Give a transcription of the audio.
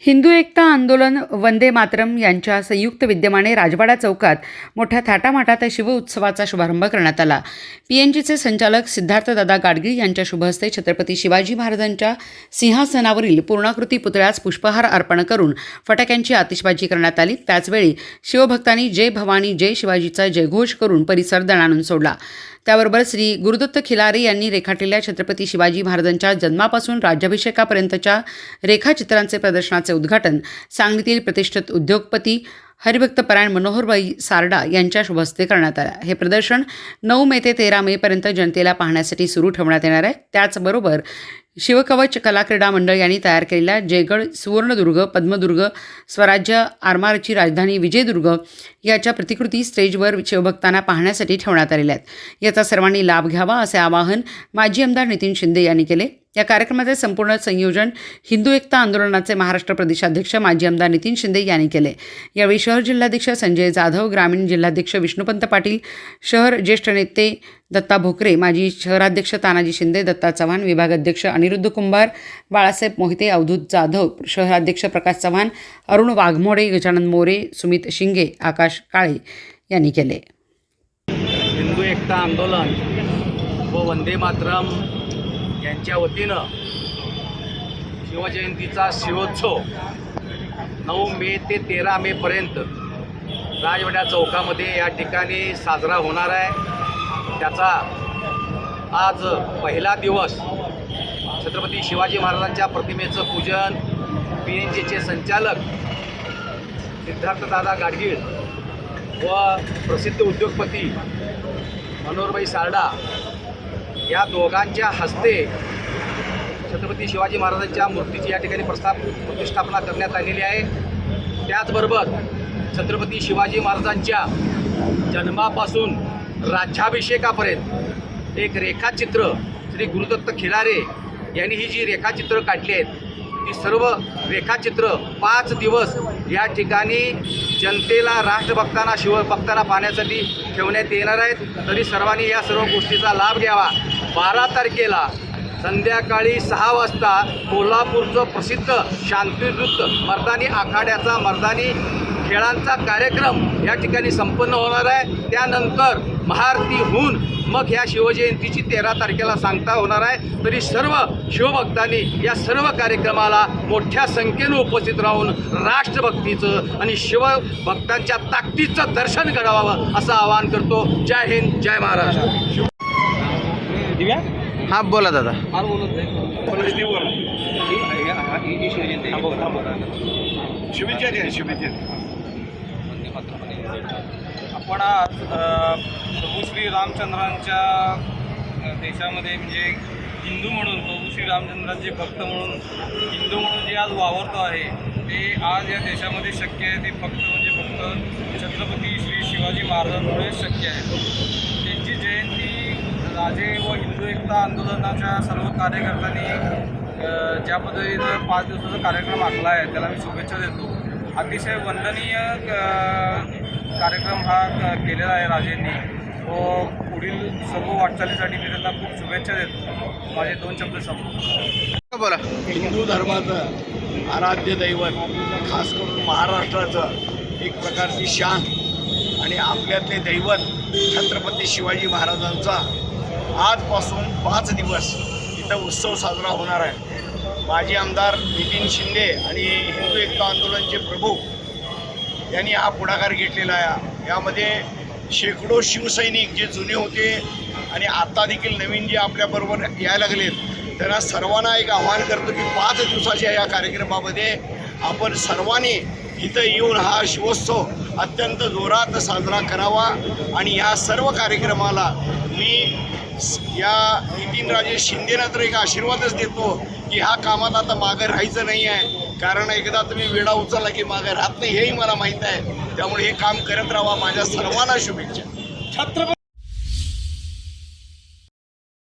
हिंदू एकता आंदोलन वंदे मातरम यांच्या संयुक्त विद्यमाने राजवाडा चौकात मोठ्या थाटामाटात शिवउत्सवाचा शुभारंभ करण्यात आला. पीएनजीचे संचालक सिद्धार्थदादा गाडगीळ यांच्या शुभहस्ते छत्रपती शिवाजी महाराजांच्या सिंहासनावरील पूर्णाकृती पुतळ्यास पुष्पहार अर्पण करून फटाक्यांची आतिषबाजी करण्यात आली. त्याचवेळी शिवभक्तांनी जय भवानी जय शिवाजीचा जयघोष करून परिसर दणाणून सोडला. त्याबरोबर श्री गुरुदत्त खिलारे यांनी रेखाटलेल्या छत्रपती शिवाजी महाराजांच्या जन्मापासून राज्याभिषेकापर्यंतच्या रेखाचित्रांचे प्रदर्शनाचे उद्घाटन सांगलीतील प्रतिष्ठित उद्योगपती हरिभक्तपरायण मनोहरबाई सारडा यांच्या शुभहस्ते करण्यात आलं हे प्रदर्शन नऊ मे ते तेरा मेपर्यंत जनतेला पाहण्यासाठी सुरू ठेवण्यात येणार आहे. त्याचबरोबर शिवकवच कला क्रीडा मंडळ यांनी तयार केलेल्या जयगड सुवर्णदुर्ग पद्मदुर्ग स्वराज्य आरमारची राजधानी विजयदुर्ग याच्या प्रतिकृती स्टेजवर शिवभक्तांना पाहण्यासाठी ठेवण्यात आलेल्या आहेत. याचा सर्वांनी लाभ घ्यावा असे आवाहन माजी आमदार नितीन शिंदे यांनी केले. या कार्यक्रमाचे संपूर्ण संयोजन हिंदू एकता आंदोलनाचे महाराष्ट्र प्रदेशाध्यक्ष माजी आमदार नितीन शिंदे यांनी केले. यावेळी शहर जिल्हाध्यक्ष संजय जाधव ग्रामीण जिल्हाध्यक्ष विष्णुपंत पाटील शहर ज्येष्ठ नेते दत्ता भोकरे माजी शहराध्यक्ष तानाजी शिंदे दत्ता चव्हाण विभागाध्यक्ष अनिरुद्ध कुंभार बाळासाहेब मोहिते अवधूत जाधव शहराध्यक्ष प्रकाश चव्हाण अरुण वाघमोडे गजानन मोरे सुमित शिंगे आकाश काळे यांनी केले. हिंदू एकता आंदोलन व वंदे मातरम यांच्या वतीनं शिवजयंतीचा शिवोत्सव नऊ मे ते तेरा मेपर्यंत राजवाड्या चौकामध्ये या ठिकाणी साजरा होणार आहे. त्याचा आज पहिला दिवस छत्रपती शिवाजी महाराजांच्या प्रतिमेचं पूजन पी एन जीचे संचालक सिद्धार्थदादा गाडगीळ व प्रसिद्ध उद्योगपती मनोहरबाई सारडा या दोघांच्या हस्ते छत्रपती शिवाजी महाराजांच्या मूर्तीची या ठिकाणी प्रस्ताप प्रतिष्ठापना करण्यात आलेली आहे. त्याचबरोबर छत्रपती शिवाजी महाराजांच्या जन्मापासून राज्याभिषेकापर्यंत एक रेखाचित्र श्री गुरुदत्त खिलारे यांनी ही जी रेखाचित्र काढली आहेत ती सर्व रेखाचित्र पाच दिवस या ठिकाणी जनतेला राष्ट्रभक्तांना शिवभक्तांना पाहण्यासाठी ठेवण्यात येणार आहेत. तरी सर्वांनी या सर्व गोष्टीचा लाभ घ्यावा. बारा तारखेला संध्याकाळी सहा वाजता कोल्हापूरचं प्रसिद्ध शांतीदूत मर्दानी आखाड्याचा मर्दानी खेळांचा कार्यक्रम या ठिकाणी संपन्न होणार आहे. त्यानंतर महाआरती होऊन मग ह्या शिवजयंतीची तेरा तारखेला सांगता होणार आहे. तरी सर्व शिवभक्तांनी या सर्व कार्यक्रमाला मोठ्या संख्येनं उपस्थित राहून राष्ट्रभक्तीचं आणि शिवभक्तांच्या ताकदीचं दर्शन घडवावं असं आवाहन करतो. जय हिंद जय महाराष्ट्र. हा बोला दादा. शुभेच्छा द्या शुभेच्छा आपण आज प्रभू श्री रामचंद्रांच्या देशामध्ये म्हणजे हिंदू म्हणून प्रभू श्री रामचंद्रांचे भक्त म्हणून हिंदू म्हणून जे आज वावरतो आहे ते आज या देशामध्ये शक्य आहे ते फक्त म्हणजे फक्त छत्रपती श्री शिवाजी महाराजांमुळे शक्य आहे. त्यांची जयंती राजे व हिंदू एकता आंदोलनाच्या सर्व कार्यकर्त्यांनी ज्या पद्धतीनं पाच दिवसाचा कार्यक्रम आखला आहे त्याला मी शुभेच्छा देतो. अतिशय वंदनीय कार्यक्रम हा क- केलेला आहे राजेंनी. व पुढील सर्व वाटचालीसाठी मी त्यांना खूप शुभेच्छा देतो. माझे दोन शब्द संपतो बोला. हिंदू धर्माचं आराध्य दैवत खास करून महाराष्ट्राचं एक प्रकारची शान आणि आपल्यातले दैवत छत्रपती शिवाजी महाराजांचा आजपासून पाच दिवस इथं उत्सव साजरा होणार आहे. माजी आमदार नितीन शिंदे आणि हिंदू एकता आंदोलनचे प्रभू यांनी हा पुढाकार घेतलेला आहे. यामध्ये शेकडो शिवसैनिक जे जुने होते आणि आत्ता देखील नवीन जे आपल्याबरोबर यायला लागलेत त्यांना सर्वांना एक आव्हान करतो की पाच दिवसाच्या या कार्यक्रमामध्ये आपण सर्वांनी इथं येऊन हा शिवोत्सव अत्यंत जोरात साजरा करावा. आणि या सर्व कार्यक्रमाला मी या नितीनराजे शिंदेना तर एक आशीर्वादच देतो की ह्या कामात आता मागं राहायचं नाही आहे. कारण एकदा तुम्ही वेळा उचलला की मागं राहत नाही हेही मला माहीत आहे. त्यामुळे हे काम करत राहा माझ्या सर्वांना शुभेच्छा.